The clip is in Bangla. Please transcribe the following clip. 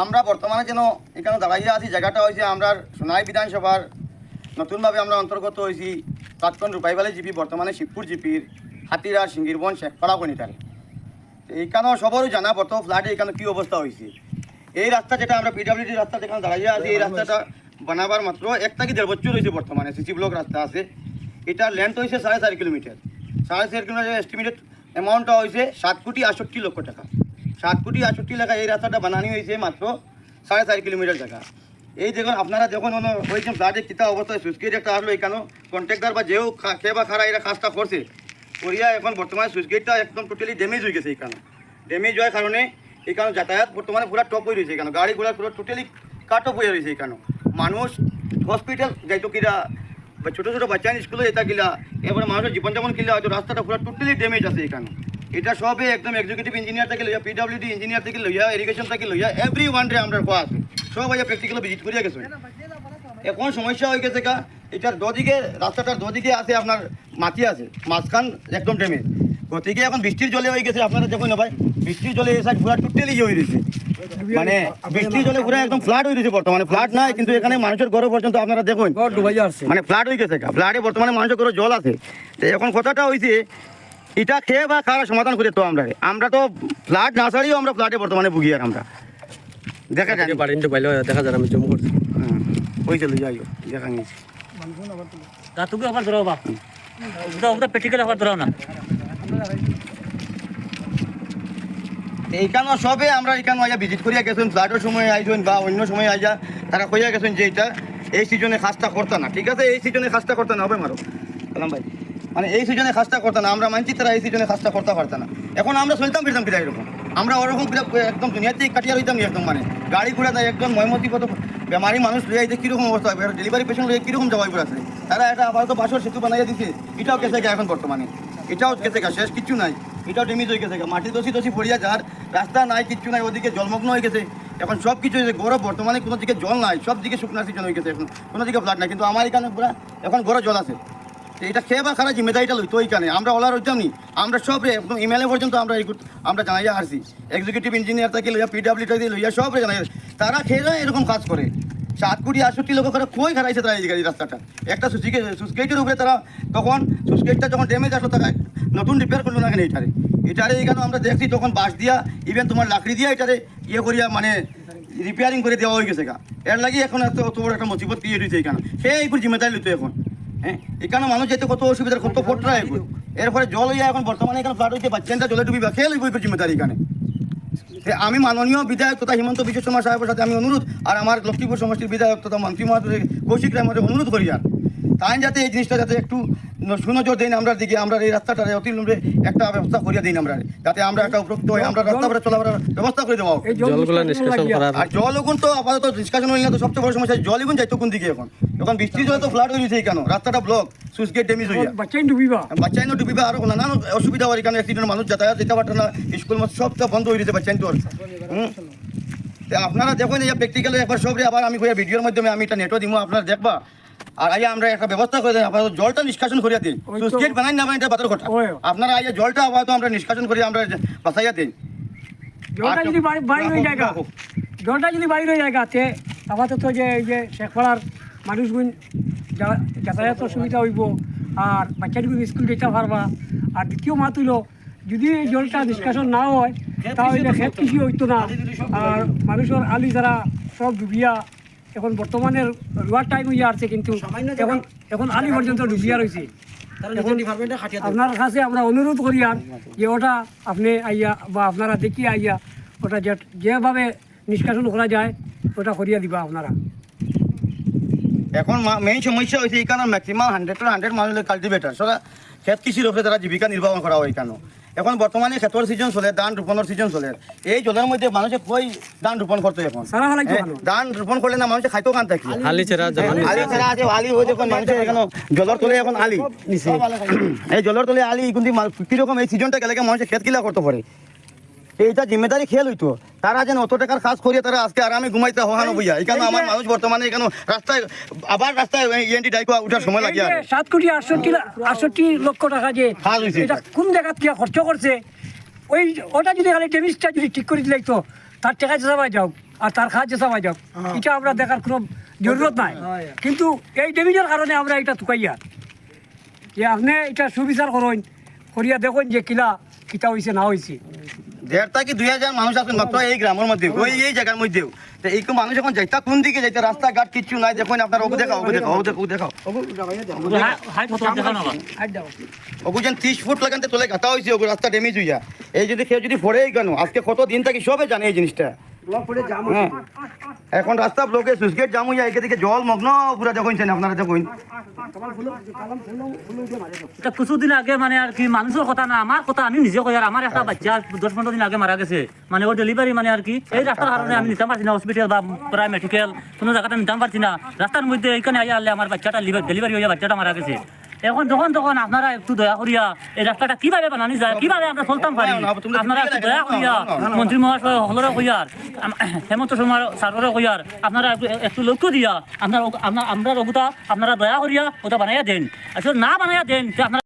আমরা বর্তমানে যেন এখানে দাঁড়াইয়া আছি জায়গাটা হয়েছে আমরা সোনাই বিধানসভার নতুনভাবে আমরা অন্তর্গত হয়েছি প্রাক্তন রূপাইবালি জিপি বর্তমানে শিবপুর জিপির হাতিরা সিঙ্গিরবন শেখপাড়া কনিটারে এইখানেও সবারই জানা বর্তমান ফ্লাডে এখানে কী অবস্থা হয়েছে এই রাস্তা যেটা আমরা পিডাব্লিউডি রাস্তা যেখানে দাঁড়াইয়া আছি এই রাস্তাটা বানাবার মাত্র এক থেকে দেড় বছর হয়েছে বর্তমানে সিসি ব্লক রাস্তা আছে। এটার লেন্থ হয়েছে সাড়ে চার কিলোমিটার। সাড়ে চার কিলোমিটার এস্টিমেটেড অ্যামাউন্টটা হয়েছে সাত কোটি আটষট্টি লক্ষ টাকা। সাত কোটি আটষট্টি টাকা এই রাস্তাটা বানানি হয়েছে মাত্র সাড়ে চার কিলোমিটার জায়গা। এই দেখুন, আপনারা যখন হয়েছে ফ্লাডে কিতা অবস্থায় সুইচগেট একটা আসলো এখানে কন্ট্রাক্টর বা যেও খা- বা খারা এরা কাজটা করছে করিয়া এখন বর্তমানে সুইচগেটটা একদম টোটালি ড্যামেজ হয়ে গেছে এখানে ড্যামেজ হওয়ার কারণে এখানে যাতায়াত বর্তমানে পুরো টপ হয়ে রয়েছে এখানে গাড়ি ঘোড়া পুরো টোটালি কাট অফ হয়ে রয়েছে এখানে মানুষ হসপিটাল যাইতো কিরা ছোটো ছোটো বাচ্চা স্কুলে যেটা গিলা এবারে মানুষের জীবনযাপন কিলা হয়তো রাস্তাটা পুরো টোটালি ড্যামেজ আছে এখানে এটা সবে একদম এক্সিকিউটিভ ইঞ্জিনিয়ার থেকে লইয়া পিডব্লিউডি ইঞ্জিনিয়ার থেকে লইয়া ইরিগেশন থেকে লইয়া এভরি ওয়ান রে আমরা কোয়া আছে। সব আইয়া প্র্যাকটিক্যাল ভিজিট করিয়া গেছে। এখন সমস্যা হয়ে গেছে কা এটার দদিকে রাস্তাটার দদিকে আছে আপনার মাটি আছে মাঝখান একদম ড্যামেজ গতিকে এখন বৃষ্টির জলে হয়ে গেছে আপনারা দেখুন না ভাই বৃষ্টির জলে এই সাইড পুরো টোটালি ইয়ে হয়ে রয়েছে। মানে বৃষ্টির জলে পুরো একদম ফ্লাড হয়ে রয়েছে বর্তমানে। ফ্লাড নাই কিন্তু এখানে মানুষের ঘর পর্যন্ত আপনারা দেখুন। মানে ফ্লাড হয়ে গেছে ফ্লাডে বর্তমানে মানুষের ঘরে জল আছে। তো এখন কথাটা হয়েছে এটা খেয়ে বা খাওয়ার সমাধান করে তো আমরা? আমরা তো ফ্লাড না ছাড়িও আমরা ফ্লাডে বর্তমানে ভুগি আর আমরা। দেখা যায় বাড়িতে পাইলে দেখা যায় আমি জম করছি। ওই চলে যাই দেখা গাতুকে আবার ধরাও বাপ? ওটা ওটা পেটিকে আবার ধরাও না। এইখানে সবে আমরা এখানে আইয়া ভিজিট করিয়া গেছেন ফ্লাডের সময় আইছেন বা অন্য সময় আইয়া তারা কইয়া গেছেন যে এটা এই সিজনে খাসটা করতে না। ঠিক আছে? এই সিজনে খাসটা করতে না হবে মারো। সালাম ভাই। মানে এই সিজনে খাসটা করতে না, আমরা মানছি তারা এই সিজনে খাসটা করতে পারত না। এখন আমরা চলতাম ফিরতাম কিনা এরকম। আমরা ওরকম একদম দুনিয়াতেই কাটিয়ে রইতাম একদম মানে গাড়ি ঘোড়া দেয় একদম ময়মতি কত বেমারি মানুষ লইয়া আইতে কীরকম অবস্থা হবে ডেলিভারি পেশেন্ট লইয়া কীরকম করে আছে। তারা এটা আপাতত বাসর সেতু বানাইয়া দিছে, এটাও কেসে গা এখন বর্তমানে। এটাও কেসে গা শেষ কিচ্ছু নাই, এটাও ডেমিজ হয়ে গেছে। মাটি দোষী দোষী পড়িয়া যার, রাস্তা নাই, কিচ্ছু নাই, ওদিকে জলমগ্ন হয়ে গেছে। এখন সব কিছু হয়েছে গরম বর্তমানে কোনো দিকে জল নাই, সব দিকে শুকনা সিজন হয়ে গেছে এখন। কোনো দিকে ফ্লাট নাই, কিন্তু আমার এখানে পুরা এখন বড় জল আছে। এটা খেয়ে বা খারাপ জিম্মেদারিটা লইতো ওইখানে আমরা ওলার হইতাম নি আমরা সব রে, একদম ইমেলে পর্যন্ত আমরা আমরা জানাইয়া আসছি এক্সিকিউটিভ ইঞ্জিনিয়ার থেকে লইয়া পিডাব্লিউ থেকে লইয়া সব রে জানাই তারা খেয়ে এরকম কাজ করে। সাত কোটি আটষট্টি লোক করে কই খারাইছে তারা এই রাস্তাটা? একটা সুসিকে সুসকেটের উপরে তারা তখন সুসকেটটা যখন ড্যামেজ আসলো, তারা নতুন রিপেয়ার করল না কেন এটারে এটারে এখানে আমরা দেখছি, তখন বাঁশ দিয়া ইভেন তোমার লাকড়ি দিয়া এটারে ইয়ে করিয়া মানে রিপেয়ারিং করে দেওয়া হয়ে গেছে গা। এর লাগি এখন এত বড় একটা মুসিবত ক্রিয়েট হয়েছে এখানে সে এইগুলো জিম্মেদারি লইতো এখন। হ্যাঁ? এখানে মানুষ যেতে কত অসুবিধা কত ফোটরা এখন এরপরে জল হইয়া এখন বর্তমানে এখানে ফ্লাট হইতে বাচ্চাটা জলে ডুবিবা খেয়ে লইব জিম্মেদারি এখানে। তে আমি মাননীয় বিধায়ক তথা হিমন্ত বিশ্ব শর্মা সাহেবের সাথে আমি অনুরোধ আর আমার লক্ষ্মীপুর সমষ্টির বিধায়ক তথা মন্ত্রী মহোদয় কৌশিক রায় অনুরোধ করি আর। তাই যাতে এই জিনিসটা যাতে একটু সুনজর দিন আমরা দিকে আমরা এই রাস্তাটা অতি লম্বে একটা ব্যবস্থা করিয়া দিন আমরা যাতে আমরা একটা উপযুক্ত হই আমরা রাস্তা করে চলাফেরার ব্যবস্থা করে নিষ্কাশন করার আর জল এখন তো আপাতত ডিসকাশন হইলে তো সবচেয়ে বড় সমস্যা জল এখন যাইতো কোন দিকে এখন? এখন বৃষ্টির জলে তো ফ্লাড হয়ে কেন? রাস্তাটা ব্লক সুইচ গেট ড্যামেজ হইয়া। বাচ্চাই ডুবিবা বাচ্চাই না ডুবিবে আরও নানান অসুবিধা হয় এখানে অ্যাক্সিডেন্ট মানুষ যাতায়াত দিতে পারতো না স্কুল মাস সব তো বন্ধ হয়ে গেছে বাচ্চাই তো আপনারা দেখুন এই প্র্যাকটিক্যালে একবার সব রে আবার আমি কইয়া ভিডিওর মাধ্যমে আমি এটা নেটও দিব আপনারা দেখবা। আর আইয়া আমরা একটা ব্যবস্থা করে দেন আপাতত জলটা নিষ্কাশন করিয়া দিন। সুস্কেট বানাই না এটা কথা। আপনারা আইয়া জলটা আপাতত আমরা নিষ্কাশন করি আমরা দিন। জলটা যদি বাড়ি হয়ে যায় জলটা যদি বাড়ি হয়ে যায় আপাতত যে এই যে শেখপাড়ার মানুষগুন যা- যাতায়াত সুবিধা হইব আর বাচ্চাগুলো স্কুল যেতে পারবা। আর দ্বিতীয় মাত হইল যদি এই জলটা নিষ্কাশন না হয় তাহলে ক্ষেত কৃষি হইতো না। আর মানুষের আলু যারা সব ডুবিয়া এখন বর্তমানে রোয়ার টাইম হইয়া আছে কিন্তু এখন এখন আলি পর্যন্ত ডুবিয়া রয়েছে আপনার কাছে আমরা অনুরোধ করি আর যে ওটা আপনি আইয়া বা আপনারা দেখি আইয়া ওটা যেভাবে নিষ্কাশন করা যায় ওটা করিয়া দিবা আপনারা। এখন মেইন সমস্যা হয়েছে এখানে ম্যাক্সিমাম হান্ড্রেড টু হান্ড্রেড মানুষ কাল্টিভেটার সেটা ক্ষেত কৃষির উপরে তারা জীবিকা নির্বাহ করা হয় কেন? এখন বর্তমানে ক্ষেতর সিজন চলে ধান রোপণের সিজন চলে। এই জলের মধ্যে মানুষে কই ধান রোপণ করতে এখন? হ্যাঁ, ধান রোপণ করলে না মানুষে খাইতো কান থাকি আলি ছেড়া আলি ছাড়া আছে আলি হয়ে দেখুন মানুষের এখন জলের তলে এখন আলি এই জলের তলে আলি কিন্তু কীরকম এই সিজনটা গেলে মানুষের ক্ষেত কিলা করতে পারে? এইটা জিম্মেদারি খেয়াল হইতো তারা যেন অত টাকার কাজ করিয়ে তারা আজকে আরামে ঘুমাইতে হওয়ানো বুঝা এখানে আমার মানুষ বর্তমানে এখানে রাস্তায় আবার রাস্তায় ইএনটি ডাইকো উঠার সময় লাগে এই আর। যে সাত কোটি আটষট্টি আটষট্টি লক্ষ টাকা যে এটা। কোন জায়গা থেকে খরচ করছে? ওই ওটা যদি খালি টেমিসটা যদি ঠিক করে দিলে তো তার টাকা যাওয়া যাও আর তার সাহায্য চাওয়া যাক এটা আমরা দেখার কোনো জরুরত নাই। কিন্তু এই ডেমিজের কারণে আমরা এটা তুকাইয়া যে আপনি এটা সুবিচার করেন করিয়া দেখুন যে কিলা কিতা হয়েছে না হয়েছে দেড় থেকে দুই হাজার মানুষ আছেন? মাত্র এই গ্রামের মধ্যে, ওই এই জায়গার মধ্যেও। তো এই মানুষ এখন যাইতা কোন দিকে যাইতে? রাস্তাঘাট কিছু নাই, দেখুন আপনার ওগু দেখাও ওগু দেখাও ওগু দেখাও দেখাও। ওগু যেন ত্রিশ ফুট লাগাতে তোলে ঘাটা হয়েছে ওগু রাস্তা ড্যামেজ হইয়া। এই যদি কেউ যদি পড়েই কেন? আজকে কত দিন থাকি সবে জানে এই জিনিসটা। হ্যাঁ। এখন রাস্তা ব্লকে সুইচগেট জাম হইয়া জল মগ্ন, পুরা দেখুন আপনারা দেখুন। কিছুদিন আগে মানে আর কি মানুষের কথা না আমার কথা আমি নিজে কই আর আমার একটা বাচ্চা দশ পনেরো দিন আগে মারা গেছে। মানে ওর ডেলিভারি মানে আর কি, এই রাস্তার কারণে আমি নিতে পারছি না হসপিটাল বা প্রায় মেডিকেল কোনো জায়গাতে নিতে পারছি না। রাস্তার মধ্যে এইখানে আইয়া আমার বাচ্চাটা ডেলিভারি হয়ে বাচ্চাটা মারা গেছে। এখন যখন তখন আপনারা একটু দয়া করিয়া এই রাস্তাটা কীভাবে বানানি যায় কীভাবে আমরা চলতাম পারি আপনারা একটু দয়া করিয়া মন্ত্রী মহাশয় হলরে কইয়ার হেমন্ত শর্মার সারের কইয়ার আপনারা একটু লক্ষ্য দিয়া আপনার আপনার আমরা রঘুতা আপনারা দয়া করিয়া ওটা বানাইয়া দেন। আসলে না বানাইয়া দেন যে আপনারা